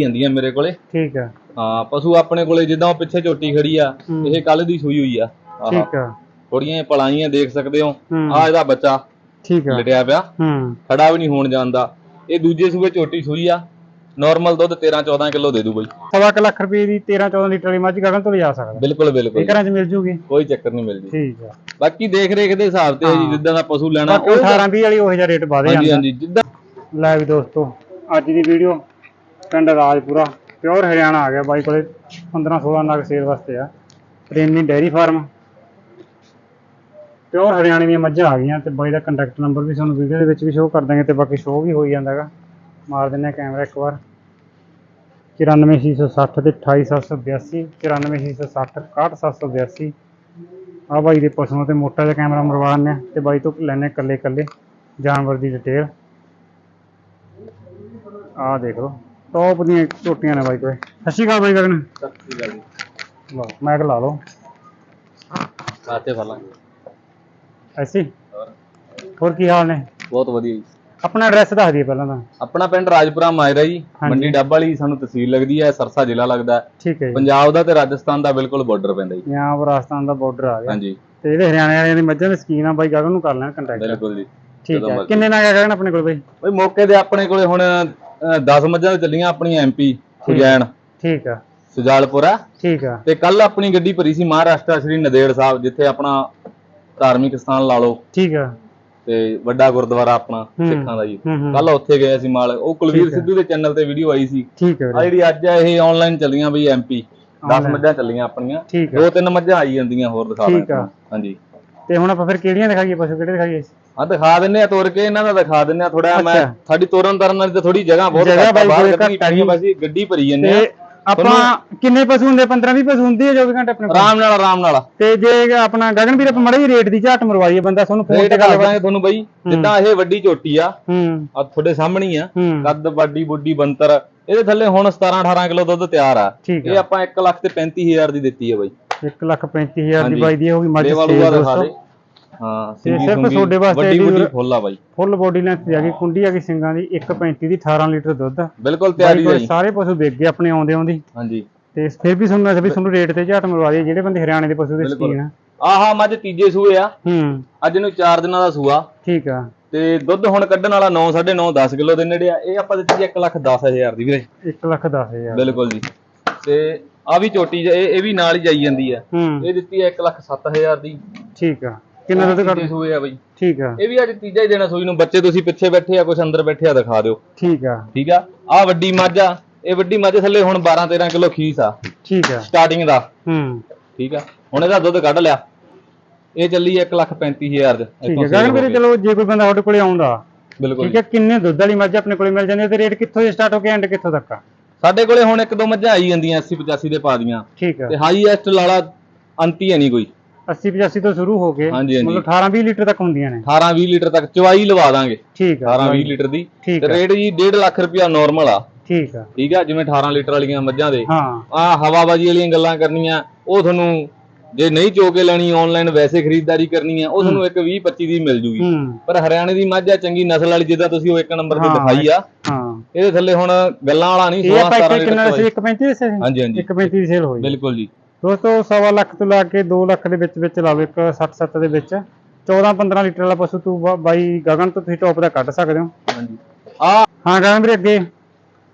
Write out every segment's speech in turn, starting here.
ਜਾਂਦੀਆਂ ਮੇਰੇ ਕੋਲੇ। ਠੀਕ ਆ। ਹਾਂ ਪਸ਼ੂ ਆਪਣੇ ਕੋਲੇ ਜਿੱਦਾਂ ਉਹ ਪਿੱਛੇ ਝੋਟੀ ਖੜੀ ਆ ਹੂੰ। ਇਹ ਕੱਲ ਦੀ ਸੂਈ ਹੋਈ ਆ। ਆਹ ਠੀਕ ਆ। ਥੋੜੀਆਂ ਪਲਾਈਆਂ ਦੇਖ ਸਕਦੇ ਹੋ। ਹੂੰ। ਆ ਇਹਦਾ ਬੱਚਾ ਠੀਕ ਆ। ਲਟਿਆ ਪਿਆ। ਹੂੰ। ਖੜਾ ਵੀ ਨਹੀਂ ਹੋਣ ਜਾਂਦਾ ਇਹ ਦੂਜੇ ਸੂਏ ਝੋਟੀ ਸੂਈ ਆ। ਨਾਰਮਲ ਦੁੱਧ 13 14 ਕਿਲੋ ਦੇ ਦੂ ਬਈ। ਸਵਾ ਕੁ ਲੱਖ ਰੁਪਏ ਦੀ 13 14 ਲੀਟਰ ਵਾਲੀ ਮੱਝ ਗਗਨ ਤੋਂ ਲਿਜਾ ਸਕਦਾ। ਬਿਲਕੁਲ ਬਿਲਕੁਲ। ਘਰਾਂ 'ਚ ਮਿਲ ਜੂਗੀ। ਕੋਈ ਚੱਕਰ ਨਹੀਂ ਮਿਲਦੀ। ਠੀਕ ਆ। ਬਾਕੀ ਦੇਖ ਰੇਖ ਦੇ ਹਿਸਾਬ ਤੇ ਹੈ ਜੀ। ਜਿੱਦਾਂ ਦਾ ਪਸ਼ੂ ਲੈਣਾ ਬਾਕੀ 18 20 ਵਾਲੀ ਉਹ ਜਿਹਾ ਰੇਟ ਵਧੇ ਹਾਂਜੀ ਹਾਂਜੀ ਜਿੱਦਾਂ ਲੈ ਵੀ ਦੋਸਤੋ ਅੱਜ ਦੀ ਵੀਡੀਓ ਪਿੰਡ ਰਾਜਪੁਰਾ, ਪਿਓਰ ਹਰਿਆਣਾ ਆ ਗਿਆ ਬਾਈ ਕੋਲੇ 15 16 ਨਗ ਸੇਲ ਵਾਸਤੇ ਆ। ਪ੍ਰੇਮੀ ਡੈਰੀ ਫਾਰਮ, ਪਿਓਰ ਹਰਿਆਣੇ ਦੀਆਂ ਮੱਝਾਂ ਆ ਗਈਆਂ ਤੇ ਬਾਈ ਦਾ ਕੰਟੈਕਟ ਨੰਬਰ ਵੀ ਤੁਹਾਨੂੰ ਵੀਡੀਓ ਦੇ ਵਿੱਚ ਵੀ ਸ਼ੋਅ ਕਰ ਦਾਂਗੇ ਤੇ ਬਾਕੀ ਸ਼ੋਅ ਵੀ ਹੋਈ ਜਾਂਦਾਗਾ। ਮਾਰ ਦਿੰਨੇ ਆ ਕੈਮਰਾ ਇੱਕ ਵਾਰ। 94660 ਤੇ 28782 94660 61782 ਆ ਬਾਈ ਦੇ ਪਸ਼ੂਆਂ ਤੇ ਮੋਟਾ ਜਿਹਾ ਕੈਮਰਾ ਮਰਵਾ ਦਿੰਦੇ ਆ ਤੇ ਬਾਈ ਤੋਂ ਲੈਣੇ ਕੱਲੇ ਕੱਲੇ ਜਾਨਵਰ ਦੀ ਡਿਟੇਲ ਆਹ ਦੇਖ ਲਓ। ਟੌਪ ਦੀਆਂ ਝੋਟੀਆਂ ਨੇ ਬਾਈ ਕੋਲੇ। ਸਤਿ ਸ਼੍ਰੀ ਅਕਾਲ ਬਾਈ ਗਗਨ ਲਓ ਮੈਕ ਲਾ ਲਓ। ਸਾਥੇ ਫਲਾਂ ਐਸੀ? ਹੋਰ ਕੀ ਹਾਲ ਨੇ? ਬਹੁਤ ਵਧੀਆ ਜੀ। ਆਪਣਾ ਐਡਰੈਸ ਦੱਸ ਦਈਏ ਪਹਿਲਾਂ ਤਾਂ। ਆਪਣਾ ਪਿੰਡ ਰਾਜਪੁਰਾ ਮਾਇਰਾ ਜੀ। ਹਾਂਜੀ। ਮੰਡੀ ਡੱਬ ਵਾਲੀ ਸਾਨੂੰ ਤਹਿਸੀਲ ਲੱਗਦੀ ਹੈ ਸਰਸਾ ਜ਼ਿਲ੍ਹਾ ਲੱਗਦਾ ਹੈ। ਠੀਕ ਹੈ ਜੀ। ਪੰਜਾਬ ਦਾ ਤੇ ਰਾਜਸਥਾਨ ਦਾ ਬਿਲਕੁਲ ਬਾਰਡਰ ਪੈਂਦਾ ਜੀ। ਪੰਜਾਬ ਰਾਜਸਥਾਨ ਦਾ ਬਾਰਡਰ ਆ ਗਿਆ। ਹਾਂਜੀ। ਤੇ ਜਿਹੜੇ ਹਰਿਆਣੇ ਵਾਲਿਆਂ ਦੀ ਮੱਝਾਂ ਦੇ ਸਕੀਨ ਆ ਬਾਈ ਗਗਨ ਨੂੰ ਕਰ ਲੈਣ ਕੰਟੈਕਟ ਬਿਲਕੁਲ ਜੀ। ਠੀਕ ਜਦੋਂ ਹੈ ਮਰਜ਼ੀ। ਕਿੰਨੇ ਨਗ ਗਗਨ ਆਪਣੇ ਕੋਲ ਬਾਈ? ਬਈ ਮੌਕੇ ਤੇ ਆਪਣੇ ਕੋਲੇ ਹੁਣ 10 ਮੱਝਾਂ ਤੇ ਚੱਲੀਆਂ ਆਪਣੀਆਂ ਐਮਪੀ ਸੁਜੈਨ। ਠੀਕ ਆ। ਸੁਜਾਲਪੁਰਾ। ਠੀਕ ਆ। ਤੇ ਕੱਲ ਆਪਣੀ ਗੱਡੀ ਭਰੀ ਸੀ ਮਹਾਰਾਸ਼ਟਰ ਸ਼੍ਰੀ ਨਦੇੜ ਸਾਹਿਬ ਜਿੱਥੇ ਆਪਣਾ ਧਾਰਮਿਕ ਸਥਾਨ ਲਾ ਲਓ। ਠੀਕ ਆ। ਤੇ ਵੱਡਾ ਗੁਰਦੁਆਰਾ ਆਪਣਾ। ਸਿੱਖਾਂ ਦਾ ਜੀ। ਕੱਲ ਉੱਥੇ ਗਏ ਸੀ ਮਾਲ। ਉਹ ਕੁਲਵੀਰ। ਸਿੱਧੂ ਦੇ ਚੈਨਲ ਤੇ ਵੀਡੀਓ ਆਈ ਸੀ। ਠੀਕ ਆ ਜਿਹੜੀ ਅੱਜ ਆ ਇਹ ਆਨਲਾਈਨ ਚੱਲੀਆਂ ਬਈ ਐਮਪੀ 10 Online। ਮੱਝਾਂ ਚੱਲੀਆਂ ਆਪਣੀਆਂ। ਦੋ ਤਿੰਨ ਮੱਝਾਂ ਆਈ ਜਾਂਦੀਆਂ ਹੋਰ ਦਿਖਾ। ਤੁਹਾਨੂੰ। ਹਾਂਜੀ। ਤੇ ਹੁਣ ਆਪਾਂ ਫਿਰ ਕਿਹੜੀਆਂ ਦਿਖਾਈਏ? ਪਸ਼ੂ ਕਿਹੜੇ ਦਿਖਾਈਏ? ਆ ਦਿਖਾ ਦਿੰਨੇ ਆ ਤੋਰ ਕੇ ਇਹਨਾਂ ਦਾ ਦਿਖਾ ਦਿੰਨੇ ਆ ਥੋੜਾ ਮੈਂ। ਸਾਡੀ ਤੋਰਨ ਤਰਨ ਵਾਲੀ ਤੇ ਥੋੜੀ ਜਗ੍ਹਾ ਬਹੁਤ ਜਗ੍ਹਾ ਆ, ਬਾਈ ਘੱਟ ਆ ਆ। ਬਸ ਗੱਡੀ ਭਰੀ ਜੰਨੇ ਆ। ਆਪਾਂ ਕਿੰਨੇ ਪਸ਼ੂ ਹੁੰਦੇ? 15 20 ਪਸ਼ੂ ਹੁੰਦੇ ਆ 24 ਘੰਟੇ ਆਪਣੇ ਆਰਾਮ ਨਾਲ ਆਰਾਮ ਨਾਲ। ਤੇ ਜੇ ਆਪਣਾ ਗਗਨ ਵੀਰ ਆਪਾਂ ਮੜਾ ਜੀ ਰੇਟ ਦੀ ਝਾਟ ਮਰਵਾਈਏ ਬੰਦਾ ਤੁਹਾਨੂੰ ਫੋਨ ਤੇ ਗੱਲ ਦਾਂਗੇ ਤੁਹਾਨੂੰ ਬਈ ਜਿੱਦਾਂ ਇਹ ਵੱਡੀ ਝੋਟੀ ਆ ਹੂੰ। ਆ ਤੁਹਾਡੇ ਸਾਹਮਣੇ ਹੀ ਆ ਹੂੰ। ਕੱਦ ਵੱਡੀ ਬੁੱਢੀ ਬੰਤਰ ਇਹਦੇ ਥੱਲੇ ਹੁਣ 17 18 ਕਿਲੋ ਦੁੱਧ ਤਿਆਰ ਆ। ਇਹ ਆ। ਆਪਾਂ 1 ਲੱਖ ਤੇ 35000 ਦੀ ਦਿੱਤੀ ਹੈ ਬਈ। 1 ਲੱਖ 35000 ਦੀ। ਬਾਈ ਦੀ ਲੇਵਾ ਸੇਲ ਲੂਆ ਦਿਖਾ ਦੋਸਤੋ ਹਾਂ ਤੇ ਸਿੰਗੀ ਸਿਰਫ ਸੁੰਗੀ, ਤੁਹਾਡੇ ਵਾਸਤੇ ਵੱਡੀ ਵੀਰ- ਫੁੱਲ ਆ ਬਾਈ। ਫੁੱਲ ਬੋਡੀ ਲੈਂਥ ਦੀ ਆ ਗਈ ਕੁੰਡੀ ਆ ਗਈ ਸਿੰਘਾਂ ਦੀ 1.35 ਦੀ 18 ਲੀਟਰ ਦੁੱਧ। ਬਿਲਕੁਲ ਬਾਈ ਤਿਆਰੀ ਹੈ ਕੋਲ ਜੀ ਸਾਰੇ ਪਸ਼ੂ ਵਿਕ ਗਏ ਆਪਣੇ ਆਉਂਦੇ ਆਉਂਦੀ। ਹਾਂਜੀ। ਤੇ ਫਿਰ ਵੀ ਤੁਹਾਨੂੰ ਅਸੀਂ ਵੀ ਤੁਹਾਨੂੰ ਰੇਟ ਤੇ ਝਾਟ ਮਰਵਾ ਦਈਏ ਜਿਹੜੇ ਬੰਦੇ ਹਰਿਆਣੇ ਦੇ ਪਸ਼ੂ ਦੇ ਬਿਲਕੁਲ। ਸ਼ਕੀਨ ਆ। ਆਹਾ ਮੱਝ ਤੀਜੇ ਸੂਏ ਆ। ਹੂੰ। ਅੱਜ ਨੂੰ 4 ਦਿਨਾਂ ਦਾ ਸੂਆ। ਠੀਕ ਆ। ਤੇ ਦੁੱਧ ਹੁਣ ਕੱਢਣ ਵਾਲਾ 9 9.5 10 ਕਿਲੋ ਦੇ ਨੇੜੇ ਆ। ਇਹ ਆਪਾਂ ਦਿੱਤੀ 1 ਲੱਖ 10000 ਦੀ ਵੀਰੇ। 1 ਲੱਖ 10000 ਬਿਲਕੁਲ ਜੀ। ਤੇ ਆ ਵੀ ਜ- ਇਹ ਇਹ ਵੀ ਨਾਲ ਹੀ ਜਾਈ ਜਾਂਦੀ ਆ। ਹੂੰ। ਇਹ ਦਿੱਤੀ ਹੈ 1 ਲੱਖ 7000 ਦੀ। ਠੀਕ ਆ। ਕਿੰਨਾ ਦੁੱਧ ਤੀਜੇ ਸੂਏ ਆ ਬਈ। ਠੀਕ ਆ। ਇਹ ਵੀ ਅੱਜ ਤੀਜਾ ਹੀ ਦੇਣਾ ਸੂਈ ਨੂੰ। ਬੱਚੇ ਤੁਸੀਂ ਪਿੱਛੇ ਬੈਠੇ ਆ ਕੁਝ ਅੰਦਰ ਬੈਠੇ ਆ ਦਿਖਾ ਦਿਓ। ਠੀਕ ਆ। ਠੀਕ ਆ? ਆ ਵੱਡੀ ਮੱਝ ਆ। ਇਹ ਵੱਡੀ ਮੱਝ ਥੱਲੇ ਹੁਣ 12 13 ਕਿਲੋ ਖੀਸ ਆ। ਠੀਕ ਆ। ਸਟਾਰਟਿੰਗ ਦਾ। ਹੂੰ। ਠੀਕ ਆ? ਹੁਣ ਇਹਦਾ ਦੁੱਧ ਕੱਢ ਲਿਆ। ਇਹ ਚੱਲੀ 1 ਲੱਖ 35000 ਚ। ਠੀਕ ਹੈ ਗਗਨ ਵੀਰੇ। ਚਲੋ ਜੇ ਕੋਈ ਬੰਦਾ ਤੁਹਾਡੇ ਕੋਲੇ ਆਉਂਦਾ ਬਿਲਕੁਲ ਠੀਕ ਹੈ ਕਿੰਨੇ ਦੁੱਧ ਵਾਲੀ ਮੱਝ ਆਪਣੇ ਕੋਲੇ ਮਿਲ ਜਾਂਦੀ ਤੇ ਰੇਟ ਕਿੱਥੋਂ ਜੇ ਸਟਾਰਟ ਹੋ ਕੇ ਐਂਡ ਕਿੱਥੋਂ ਤੱਕ ਆ? ਸਾਡੇ ਕੋਲੇ ਹੁਣ ਇੱਕ ਦੋ ਮੱਝਾਂ ਆਈ ਜਾਂਦੀਆਂ 80 85 ਦੇ ਪਾ ਦੀਆਂ। ਠੀਕ ਆ। ਤੇ ਹਾਈਐਸਟ ਲਾਲਾ ਅੰਤੀ ਹੈ ਨਹੀਂ ਕੋਈ। 80 85 ਤੋਂ ਸ਼ੁਰੂ ਹੋ ਕੇ ਹਾਂਜੀ, ਹਾਂਜੀ। ਮਤਲਬ 18 20 ਲੀਟਰ ਤੱਕ ਹੁੰਦੀਆਂ ਨੇ। 18 20 ਲੀਟਰ ਤੱਕ ਚਵਾਈ ਲਵਾ ਦਾਂਗੇ। ਠੀਕ ਆ 18 20 ਲੀਟਰ ਦੀ। ਠੀਕ ਤੇ ਆ। ਰੇਟ ਜੀ 1.5 ਲੱਖ ਰੁਪਿਆ ਨਾਰਮਲ ਆ। ਠੀਕ ਆ। ਠੀਕ ਆ ਜਿਵੇਂ 18 ਲੀਟਰ ਵਾਲੀਆਂ ਮੱਝਾਂ ਦੇ। ਹਾਂ। ਆ ਹਵਾਬਾਜੀ ਵਾਲੀਆਂ ਗੱਲਾਂ ਕਰਨੀਆਂ ਉਹ ਤੁਹਾਨੂੰ ਜੇ ਨਹੀਂ ਚੋ ਕੇ ਲੈਣੀ ਆਨਲਾਈਨ ਵੈਸੇ ਖਰੀਦਦਾਰੀ ਕਰਨੀ ਆ ਉਹ ਤੁਹਾਨੂੰ ਇੱਕ 20 25 ਦੀ ਮਿਲ ਜੂਗੀ। ਹੂੰ। ਪਰ ਹਰਿਆਣੇ ਦੀ ਮੱਝ ਆ ਚੰਗੀ ਨਸਲ ਵਾਲੀ ਜਿੱਦਾਂ ਤੁਸੀਂ ਉਹ ਇੱਕ ਨੰਬਰ ਤੇ ਹਾਂ, ਦਿਖਾਈ ਆ। ਹਾਂ। ਇਹਦੇ ਥੱਲੇ ਹੁਣ ਗੱਲਾਂ ਵਾਲਾ ਨਹੀਂ ਇਹ 16 ਆਪਾਂ 17 ਇੱਕ ਕਿੰਨਾ ਸੀ? 1.35 ਸੀ? ਹਾਂਜੀ ਹਾਂਜੀ। 1.35 ਦੀ ਸੇਲ ਹੋਈ। ਬਿਲਕੁਲ ਜੀ। ਦੋਸਤੋ ਸਵਾ ਲੱਖ ਤੋਂ ਲਾ ਕੇ 2 ਲੱਖ ਦੇ ਵਿੱਚ ਵਿੱਚ ਲਾਵੇ ਇੱਕ 60 70 ਦੇ ਵਿੱਚ। 14 15 ਲੀਟਰ ਵਾਲਾ ਪਸ਼ੂ ਤੂੰ ਬਾ- ਬਾਈ ਗਗਨ ਤੋਂ ਤੁਸੀਂ ਟੌਪ ਦਾ ਕੱਢ ਸਕਦੇ ਹੋ। ਹਾਂਜੀ। ਆ ਹਾਂ ਗਗਨ ਵੀਰੇ ਅੱਗੇ।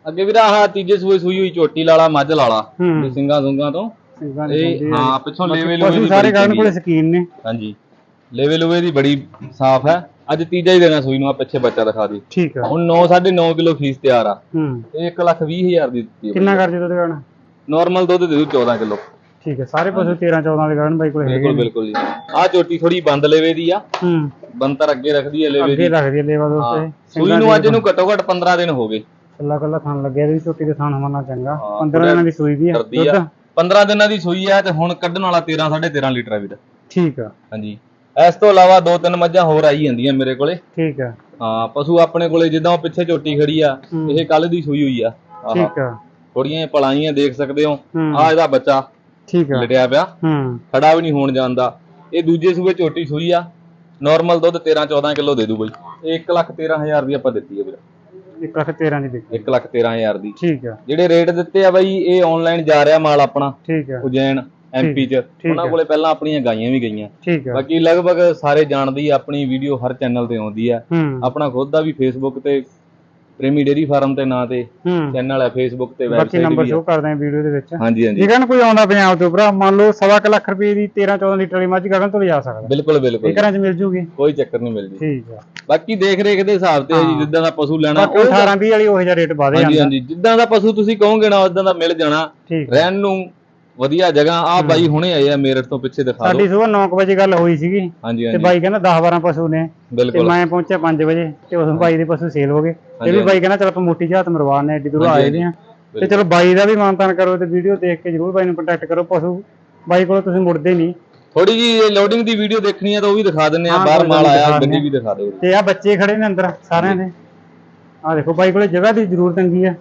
ਅੱਗੇ ਵੀਰਾ ਆਹ ਤੀਜੇ ਸੂਏ ਸੂਈ ਹੋਈ ਝੋਟੀ ਲਾਲਾ ਮੱਝ ਲਾਲਾ ਹੂੰ। ਤੇ ਸਿੰਘਾਂ ਤੋਂ। ਸਿੰਘਾਂ ਦੀ ਇਹ ਹੈ। ਹਾਂ ਪਿੱਛੋਂ ਲੇਵੇ ਪਸ਼ੂ ਲੂਵੇ ਸਾਰੇ ਦੀ ਗਗਨ ਬੜੀ ਕੋਲੇ ਚੰਗੀ ਸਕੀਨ ਨੇ। ਹਾਂਜੀ। ਲੇਵੇ ਲੂਵੇ ਦੀ ਬੜੀ ਸਾਫ਼ ਹੈ। ਅੱਜ ਤੀਜਾ ਹੀ ਦੇਣਾ ਸੂਈ ਨੂੰ ਆ ਪਿੱਛੇ ਬੱਚਾ ਦਿਖਾ ਦੇ। ਠੀਕ ਆ ਹੁਣ 9 9.5 ਕਿਲੋ ਫੀਸ ਤਿਆਰ ਆ। ਹੂੰ। ਇਹ 1 ਲੱਖ 20 ਹਜ਼ਾਰ ਦੀ ਦਿੱਤੀ ਹੈ ਕਿੰਨਾ ਕਰ ਜੇ ਦੁੱਧ ਗਗਨ ਨਾਰਮਲ ਦੁੱਧ ਦੇ ਦੂ 14 ਕਿਲੋ। ਠੀਕ ਹੈ ਸਾਰੇ ਪਸ਼ੂ 13 14 ਦੇ ਗਗਨ ਬਾਈ ਕੋਲੇ ਬਿਲਕੁਲ ਬਿਲਕੁਲ ਜੀ। ਆ ਝੋਟੀ ਥੋੜੀ ਬੰਦ ਲੇਵੇ ਦੀ ਆ। ਹੂੰ। ਬੰਤਰ ਅੱਗੇ ਰੱਖਦੀ ਹੈ ਲੇਵੇ ਅੱਗੇ ਦੀ। ਰੱਖਦੀ ਹੈ ਲੇਵਾ ਦੋਸਤੋ ਹਾਂ। ਇਹ ਸੂਈ ਨੂੰ ਅੱਜ ਨੂੰ ਘੱਟੋ ਘੱਟ 15 ਦਿਨ ਹੋ ਗਏ। ਕੱਲਾ ਕੱਲਾ ਥਣ ਲੱਗਿਆ ਇਹਦੀ ਝੋਟੀ ਦੇ ਥਣ ਹੋਣਾ ਚੰਗਾ। ਹਾਂ, 15 ਦਿਨਾਂ ਦੀ ਸੂਈ ਵੀ ਆ 15 ਦਿਨਾਂ ਦੀ ਸੂਈ ਆ ਤੇ ਹੁਣ ਕੱਢਣ ਵਾਲਾ 13 13.5 ਲੀਟਰ ਆ ਵੀਰ। ਠੀਕ ਆ। ਹਾਂਜੀ। ਇਸ ਤੋਂ ਇਲਾਵਾ ਦੋ ਤਿੰਨ ਮੱਝਾਂ ਹੋਰ ਆਈ ਜਾਂਦੀਆਂ ਮੇਰੇ ਕੋਲੇ। ਠੀਕ ਆ। ਹਾਂ ਪਸ਼ੂ ਆਪਣੇ ਕੋਲੇ ਜਿੱਦਾਂ ਉਹ ਪਿੱਛੇ ਝੋਟੀ ਖੜੀ ਆ। ਇਹ ਕੱਲ ਦੀ ਸੂਈ ਹੋਈ ਆ। ਆਹ। ਠੀਕ ਆ। ਥੋੜੀਆਂ ਪਲਾਈਆਂ ਦੇਖ ਸਕਦੇ ਹੂੰ। ਆ ਇਹਦਾ ਬੱਚਾ। ਠੀਕ ਆ। ਲਟਿਆ ਪਿਆ। ਹੂੰ। ਖੜਾ ਵੀ ਨਹੀਂ ਹੋਣ ਜਾਂਦਾ। ਇਹ ਦੂਜੇ ਸੂਏ ਝੋਟੀ ਸੂਈ ਆ। ਨਾਰਮਲ ਦੁੱਧ 13 14 ਕਿਲੋ ਦੇ ਦੂ ਬਈ। ਇਹ 1 ਲੱਖ 13000 ਦੀ ਆਪਾਂ ਦਿੱਤੀ ਹੈ ਵੀਰ। 1 ਲੱਖ 13 ਦੀ ਵਿਕੀ 1 ਲੱਖ 13000 ਦੀ। ਠੀਕ ਆ। ਜਿਹੜੇ ਰੇਟ ਦਿੱਤੇ ਆ ਬਾਈ ਇਹ ਆਨਲਾਈਨ ਜਾ ਰਿਹਾ ਮਾਲ ਆਪਣਾ। ਠੀਕ ਆ। ਉਜੈਨ ਐਮਪੀ ਚ। ਉਹਨਾਂ। ਕੋਲੇ ਪਹਿਲਾਂ ਆਪਣੀਆਂ ਗਾਈਆਂ ਵੀ ਗਈਆਂ। ਠੀਕ ਆ। ਬਾਕੀ ਲਗਭਗ ਸਾਰੇ ਜਾਣਦੇ ਹੀ ਆ, ਆਪਣੀ ਵੀਡੀਓ ਹਰ ਚੈਨਲ ਤੇ ਆਉਂਦੀ ਆ। ਆਪਣਾ ਖੁਦ ਦਾ ਵੀ ਫੇਸਬੁੱਕ ਤੇ ਪ੍ਰੇਮੀ ਡੇਰੀ ਫਾਰਮ ਤੇ ਨਾਂ ਤੇ ਹੂੰ। ਚੈਨਲ ਹੈ ਫੇਸਬੁੱਕ ਤੇ ਬਾਕੀ ਵੈਬਸਾਈਟ ਨੰਬਰ ਵੀ ਸ਼ੋ ਕਰਦੇ ਆ ਵੀਡੀਓ ਦੇ ਵਿੱਚ। ਹਾਂਜੀ ਹਾਂਜੀ। ਨਾ ਕੋਈ ਆਉਂਦਾ ਪੰਜਾਬ ਤੋਂ ਭਰਾ ਮੰਨ ਲਓ ਸਵਾ ਕੁ ਲੱਖ ਰੁਪਏ ਦੀ 13 14 ਲੀਟਰ ਵਾਲੀ ਮੱਝ ਗਗਨ ਤੋਂ ਲਿਜਾ ਸਕਦਾ। ਬਿਲਕੁਲ ਇਹ ਬਿਲਕੁਲ। ਘਰਾਂ 'ਚ ਮਿਲ ਜੂਗੀ। ਕੋਈ ਚੱਕਰ ਨਹੀਂ ਮਿਲਦੀ। ਠੀਕ ਆ। ਬਾਕੀ ਦੇਖ ਰੇਖ ਦੇ ਹਿਸਾਬ ਤੇ ਜੀ। ਜਿੱਦਾਂ ਦਾ ਪਸ਼ੂ ਲੈਣਾ ਬਾਕੀ 18 20 ਵਾਲੀ ਉਹ ਜਿਹਾ ਰੇਟ ਹਾਂਜੀ ਜਾਂਦਾ। ਹਾਂਜੀ। ਜਿੱਦਾਂ ਦਾ ਪਸ਼ੂ ਤੁਸੀਂ ਕਹੋਗੇ ਨਾ ਉਦਾਂ ਦਾ ਮਿਲ ਜਾਣਾ। ਠੀਕ। ਰਹਿਣ ਨੂੰ ਵਧੀਆ ਜਗ੍ਹਾ। ਆ ਬਾਈ ਹੁਣੇ ਆਏ ਆ ਮੇਰਠ ਤੋਂ ਪਿੱਛੇ ਦਿਖਾ ਸਾਡੀ ਦਿਓ। ਸਵੇਰ 9 ਵਜੇ ਗੱਲ ਹੋਈ ਸੀਗੀ। ਹਾਂਜੀ ਤੇ ਹਾਂਜੀ। ਬਾਈ ਕਹਿੰਦਾ 10 12 ਪਸ਼ੂ ਨੇ। ਤੇ ਬਿਲਕੁਲ। ਮੈਂ ਪਹੁੰਚਿਆ 5 ਵਜੇ ਤੇ ਉਸ ਬਾਈ ਦੇ ਪਸ਼ੂ ਸੇਲ ਹੋ ਗਏ। ਤੇ ਵੀ ਬਾਈ ਕਹਿੰਦਾ ਚਲ ਆਪਾਂ ਮੋਟੀ ਝਾਤ ਮਰਵਾਣੇ ਐਡੀ ਦੂਰੋਂ ਹਾਂਜੀ, ਆਏ ਆ। ਤੇ ਚਲੋ ਬਾਈ ਦਾ ਵੀ ਮਾਨਤਾਨ ਕਰੋ ਤੇ ਵੀਡੀਓ ਦੇਖ ਕੇ ਜਰੂਰ ਬਾਈ ਨੂੰ ਕੰਟੈਕਟ ਕਰੋ ਪਸ਼ੂ। ਬਾਈ ਕੋਲ ਤੁਸੀਂ ਮੁੜਦੇ ਨਹੀਂ ਥੋੜੀ ਜੀ ਲੋਡਿੰਗ ਦੀ ਵੀਡੀਓ ਦੇਖਣੀ ਆ ਤਾਂ ਉਹ ਵੀ ਦਿਖਾ ਦਿੰਨੇ ਆ। ਹਾਂ, ਬਾਹਰ ਕੋਈ ਮਾਲ ਗੱਲ ਨੀ, ਆਇਆ ਦਿਖਾ ਗੱਡੀ ਵੀ ਦਿਖਾ ਦਿਓ। ਤੇ ਆ ਬੱਚੇ ਖੜੇ ਨੇ ਅੰਦਰ ਸਾਰਿਆਂ ਦੇ। ਆ ਦੇਖੋ ਬਾਈ ਕੋਲੇ ਜਗ੍ਹਾ ਦੀ ਜ਼ਰੂਰ ਤੰਗੀ ਆ।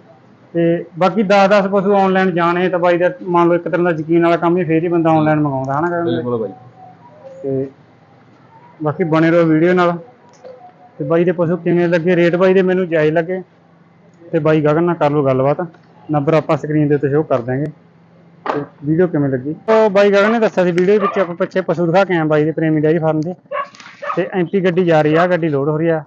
ਤੇ ਬਾਕੀ 10-10 ਪਸ਼ੂ ਆਨਲਾਈਨ ਜਾਣੇ ਤਾਂ ਬਾਈ ਦਾ ਮੰਨ ਲਓ ਇੱਕ ਤਰ੍ਹਾਂ ਦਾ ਯਕੀਨ ਵਾਲਾ ਕੰਮ ਹੀ ਫੇਰ ਹੀ ਬੰਦਾ ਆਨਲਾਈਨ ਮੰਗਾਉਂਦਾ ਹਨਾ ਕਹਿੰਦੇ? ਬਿਲਕੁਲ ਬਾਈ। ਤੇ ਬਾਕੀ ਬਣੇ ਰਹੋ ਵੀਡੀਓ ਨਾਲ। ਤੇ ਬਾਈ ਦੇ ਪਸ਼ੂ ਕਿਵੇਂ ਲੱਗੇ ਰੇਟ ਬਾਈ ਦੇ ਮੈਨੂੰ ਜਾਇਜ਼ ਲੱਗੇ। ਤੇ ਬਾਈ ਗਗਨ ਨਾਲ ਕਰ ਲਓ ਗੱਲਬਾਤ। ਨੰਬਰ ਆਪਾਂ ਸਕਰੀਨ ਦੇ ਉੱਤੇ ਸ਼ੋਅ ਕਰ ਦਾਂਗੇ ਤੇ ਵੀਡੀਓ ਕਿਵੇਂ ਲੱਗੀ? ਉਹ ਬਾਈ ਗਗਨ ਨੇ ਦੱਸਿਆ ਸੀ ਵੀਡੀਓ ਵਿੱਚ ਆਪਾਂ ਪਿੱਛੇ ਪਸ਼ੂ ਦਿਖਾ ਕੇ ਆਏ ਬਾਈ ਦੇ ਪ੍ਰੇਮੀ ਡਾਇਰੀ ਫਾਰਮ ਦੇ। ਤੇ ਐਮਪੀ ਗੱਡੀ ਜਾ ਰਹੀ ਆ ਗੱਡੀ ਲੋਡ ਹੋ ਰਹੀ ਆ।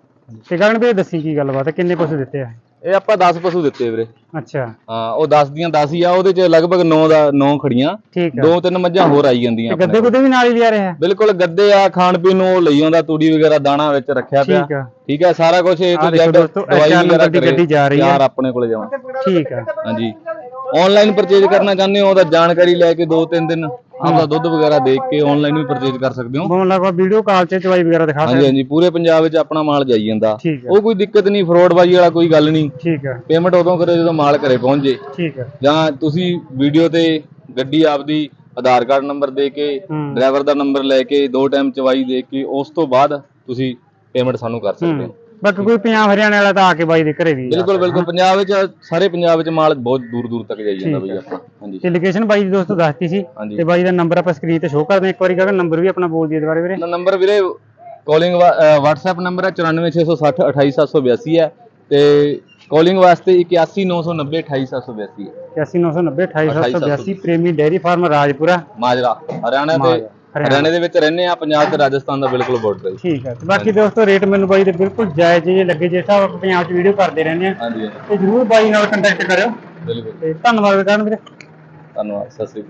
ਤੇ ਗਗਨ ਵੀ ਦੱਸੀ ਕੀ ਗੱਲਬਾਤ ਹੈ ਕਿੰਨੇ ਪਸ਼ੂ ਦਿੱਤੇ ਆ? ਇਹ ਆਪਾਂ 10 ਪਸ਼ੂ ਦਿੱਤੇ ਵੀਰੇ। ਅੱਛਾ। ਹਾਂ ਉਹ 10 ਦੀਆਂ 10 ਹੀ ਆ ਉਹਦੇ ਚ ਲਗਭਗ 9 ਦਾ 9 ਖੜੀਆਂ। ਠੀਕ ਆ। ਦੋ ਤਿੰਨ ਮੱਝਾਂ ਹੋਰ ਆਈ ਜਾਂਦੀਆਂ ਤੇ ਗੱਦੇ। ਗੁੱਦੇ ਵੀ ਨਾਲ ਹੀ ਲਿਆ ਰਿਹਾ ਬਿਲਕੁਲ ਗੱਦੇ ਆ ਖਾਣ ਪੀਣ ਨੂੰ ਉਹ ਲਈ ਆਉਂਦਾ ਤੂੜੀ ਵਗੈਰਾ ਦਾਣਾ ਵਿੱਚ ਰੱਖਿਆ ਪਿਆ। ਠੀਕ ਆ। ਠੀਕ ਹੈ ਸਾਰਾ ਕੁਝ ਇਹ ਤੋਂ ਜੈਡ ਦਵਾਈ ਵਗੈਰਾ ਕਰੇ, ਗੱਡੀ ਜਾ ਰਹੀ ਹੈ। ਯਾਰ ਆਪਣੇ ਕੋਲੇ ਜਾਵਾਂ। ਠੀਕ ਆ। ਹਾਂਜੀ। ਆਨਲਾਈਨ ਪਰਚੇਜ ਕਰਨਾ ਚਾਹੁੰਦੇ ਹੋ ਤਾਂ ਜਾਣਕਾਰੀ ਲੈ ਕੇ ਦੋ ਤਿੰਨ ਦਿਨ ਆਪਦਾ ਦੁੱਧ ਵਗੈਰਾ ਦੇਖ ਕੇ ਆਨਲਾਈਨ ਵੀ ਪਰਚੇਜ ਕਰ ਸਕਦੇ ਹੋ। ਬੋਨ ਲਗਵਾ ਵੀਡੀਓ ਕਾਲ 'ਚ ਚਵਾਈ ਵਗੈਰਾ ਦਿਖਾ ਹਾਂਜੀ ਹਾਂਜੀ ਪੂਰੇ ਪੰਜਾਬ ਵਿੱਚ ਆਪਣਾ ਮਾਲ ਜਾਈ ਜਾਂਦਾ। ਠੀਕ ਉਹ ਕੋਈ ਦਿੱਕਤ ਨਹੀਂ ਫਰੋਡ ਬਾਜੀ ਵਾਲਾ ਕੋਈ ਗੱਲ ਨਹੀਂ। ਠੀਕ ਆ ਪੇਮੈਂਟ ਉਦੋਂ ਕਰੇ ਜਦੋਂ ਮਾਲ ਘਰੇ ਪਹੁੰਚ। ਜੇ ਠੀਕ ਆ ਜਾਂ ਤੁਸੀਂ ਵੀਡੀਓ ਤੇ ਗੱਡੀ ਆਪਦੀ ਆਧਾਰ ਕਾਰਡ ਨੰਬਰ ਦੇ ਕੇ ਹੂੰ। ਡਰਾਈਵਰ ਦਾ ਨੰਬਰ ਲੈ ਕੇ ਦੋ ਟਾਈਮ ਚਵਾਈ ਦੇ ਕੇ ਉਸ ਤੋਂ ਬਾਅਦ ਤੁਸੀਂ ਪੇਮੈਂਟ ਸਾਨੂੰ ਕਰ ਸਕਦੇ ਹੋ। ਹੂੰ। ਬਾਕੀ ਕੋਈ ਪੰਜਾਬ ਹਰਿਆਣੇ ਵਾਲਾ ਤਾਂ ਆ ਕੇ ਬਾਈ ਦੇ ਘਰੇ ਵੀ ਬਿਲਕੁਲ ਬਿਲਕੁਲ। ਪੰਜਾਬ ਵਿੱਚ ਸਾਰੇ ਪੰਜਾਬ ਵਿੱਚ ਮਾਲ ਬਹੁਤ ਦੂਰ ਦੂਰ ਤੱਕ ਜਾਈ ਜਾਂਦਾ ਬਈ ਆਪਣਾ। ਹਾਂਜੀ। ਤੇ ਲੋਕੇਸ਼ਨ ਬਾਈ ਦੀ ਦੋਸਤੋ ਦੱਸਤੀ ਸੀ ਤੇ ਬਾਈ ਦਾ ਨੰਬਰ ਆਪਾਂ ਸਕਰੀਨ ਤੇ ਸ਼ੋਅ ਕਰਦੇ ਹਾਂ ਇੱਕ ਵਾਰੀ ਕਹਾਂਗਾ ਨੰਬਰ ਵੀ ਆਪਣਾ ਬੋਲ ਦਈਏ ਦੁਬਾਰਾ ਵੀਰੇ। ਨੰਬਰ ਵੀਰੇ ਕਾਲਿੰਗ WhatsApp ਨੰਬਰ ਹੈ 94660 28782 ਹੈ ਤੇ ਕਾਲਿੰਗ ਵਾਸਤੇ 81990 28782 ਹੈ 8990 28782 ਪ੍ਰੇਮੀ ਡੇਅਰੀ ਫਾਰਮ ਰਾਜਪੁਰਾ। ਮਾਜਰਾ ਹਰਿਆਣਾ ਤੇ। ਹਰਿਆਣੇ। ਦੇ ਵਿੱਚ ਰਹਿੰਦੇ ਆ ਪੰਜਾਬ ਤੇ ਰਾਜਸਥਾਨ ਦਾ ਬਿਲਕੁਲ ਬਾਰਡਰ ਹੈ ਠੀਕ ਹੈ ਤੇ ਬਾਕੀ ਦੋਸਤੋ ਰੇਟ ਮੈਨੂੰ ਬਾਈ ਦੇ ਬਿਲਕੁਲ ਜਾਇਜ਼ ਜੇ ਲੱਗੇ ਜੇ ਹਿਸਾਬ ਆਪਾਂ ਪੰਜਾਬ 'ਚ ਵੀਡੀਓ ਕਰਦੇ ਰਹਿੰਦੇ ਆ ਹਾਂਜੀ ਤੇ ਜਰੂਰ ਬਾਈ ਨਾਲ ਕੰਟੈਕਟ ਕਰਿਓ। ਬਿਲਕੁਲ। ਤੇ ਧੰਨਵਾਦ ਕਰਨ ਵੀਰੇ। ਧੰਨਵਾਦ ਸਤਿ ਸ੍ਰੀ ਅਕਾਲ।